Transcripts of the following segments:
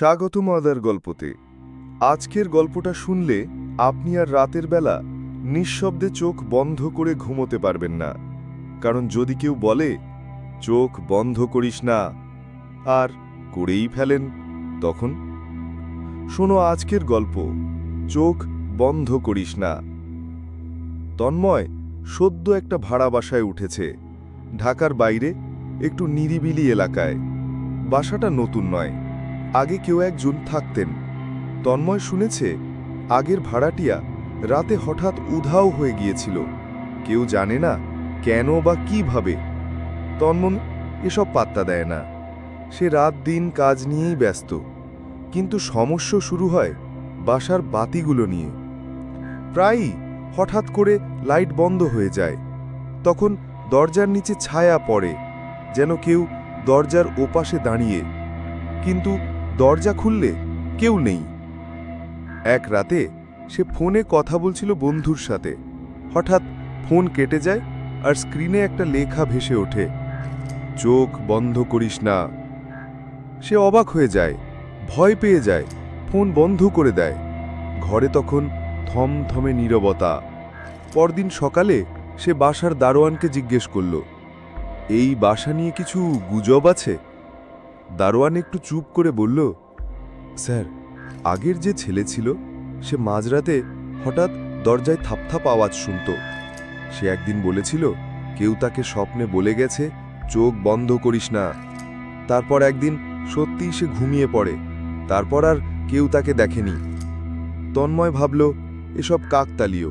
স্বাগতম আদার গল্পতে। আজকের গল্পটা শুনলে আপনি আর রাতের বেলা নিঃশব্দে চোখ বন্ধ করে ঘুমোতে পারবেন না। কারণ যদি কেউ বলে, চোখ বন্ধ করিস না, আর করেই ফেলেন, তখন, শোনো আজকের গল্প, চোখ বন্ধ করিস না। তন্ময় সদ্য একটা ভাড়া বাসায় উঠেছে, ঢাকার বাইরে, একটু নিরিবিলি এলাকায়। বাসাটা নতুন নয়। আগে কেউ একজন থাকতেন। তন্ময় শুনেছে, আগের ভাড়াটিয়া রাতে হঠাৎ উধাও হয়ে গিয়েছিল। কেউ জানে না কেন বা কীভাবে। তন্মন এসব পাত্তা দেয় না। সে রাত দিন কাজ নিয়েই ব্যস্ত। কিন্তু সমস্যা শুরু হয় বাসার বাতিগুলো নিয়ে। প্রায়ই হঠাৎ করে লাইট বন্ধ হয়ে যায়। তখন দরজার নিচে ছায়া পড়ে, যেন কেউ দরজার ওপাশে দাঁড়িয়ে। কিন্তু দরজা খুললে কেউ নেই। এক রাতে সে ফোনে কথা বলছিল বন্ধুর সাথে। হঠাৎ ফোন কেটে যায় আর স্ক্রিনে একটা লেখা ভেসে ওঠে, চোখ বন্ধ করিস না। সে অবাক হয়ে যায়, ভয় পেয়ে যায়, ফোন বন্ধ করে দেয়। ঘরে তখন থমথমে নীরবতা। পরদিন সকালে সে বাসার দারোয়ানকে জিজ্ঞেস করল, এই বাসা নিয়ে কিছু গুজব আছে? দারোয়ান একটু চুপ করে বলল, স্যার, আগের যে ছেলে ছিল, সে মাঝরাতে হঠাৎ দরজায় থাপথাপ আওয়াজ শুনত। সে একদিন বলেছিল, কেউ তাকে স্বপ্নে বলে গেছে, চোখ বন্ধ করিস না। তারপর একদিন সত্যিই সে ঘুমিয়ে পড়ে, তারপর আর কেউ তাকে দেখেনি। তন্ময় ভাবল, এসব কাকতালীয়।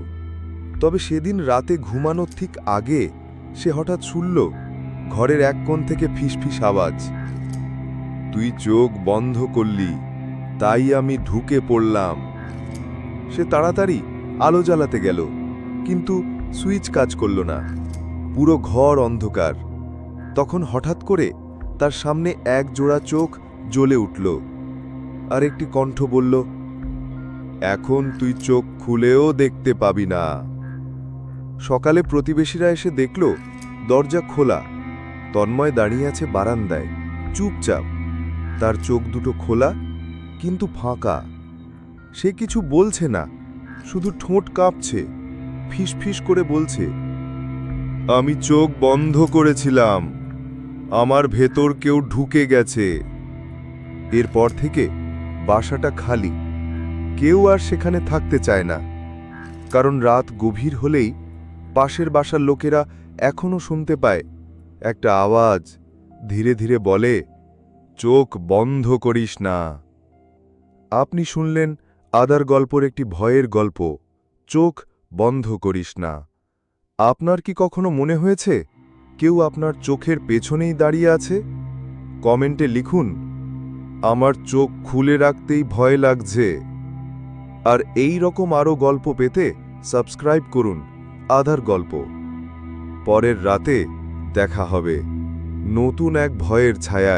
তবে সেদিন রাতে ঘুমানোর ঠিক আগে সে হঠাৎ শুনল, ঘরের এক কোণ থেকে ফিসফিস আওয়াজ। তুই চোখ বন্ধ করলি, তাই আমি ঢুকে পড়লাম। সে তাড়াতাড়ি আলো জ্বালাতে গেল, কিন্তু সুইচ কাজ করল না। পুরো ঘর অন্ধকার। তখন হঠাৎ করে তার সামনে এক জোড়া চোখ জ্বলে উঠল। আর একটি কণ্ঠ বলল, এখন তুই চোখ খুলেও দেখতে পাবি না। সকালে প্রতিবেশীরা এসে দেখল, দরজা খোলা। তন্ময় দাঁড়িয়ে আছে বারান্দায়, চুপচাপ। তার চোখ দুটো খোলা, কিন্তু ফাঁকা। সে কিছু বলছে না, শুধু ঠোঁট কাঁপছে, ফিসফিস করে বলছে, আমি চোখ বন্ধ করেছিলাম, আমার ভেতর কেউ ঢুকে গেছে। এরপর থেকে বাসাটা খালি, কেউ আর সেখানে থাকতে চায় না, কারণ রাত গভীর হলেই পাশের বাসার লোকেরা এখনও শুনতে পায়, একটা আওয়াজ ধীরে ধীরে বলে চোখ বন্ধ করিস না। আপনি শুনলেন আদার গল্পর একটি ভয়ের গল্প, চোখ বন্ধ করিস না। আপনার কি কখনো মনে হয়েছে, কেউ আপনার চোখের পেছনেই দাঁড়িয়ে আছে? কমেন্টে লিখুন, আমার চোখ খুলে রাখতেই ভয় লাগছে। আর এই রকম আরও গল্প পেতে সাবস্ক্রাইব করুন আধার গল্প। পরের রাতে দেখা হবে নতুন এক ভয়ের ছায়া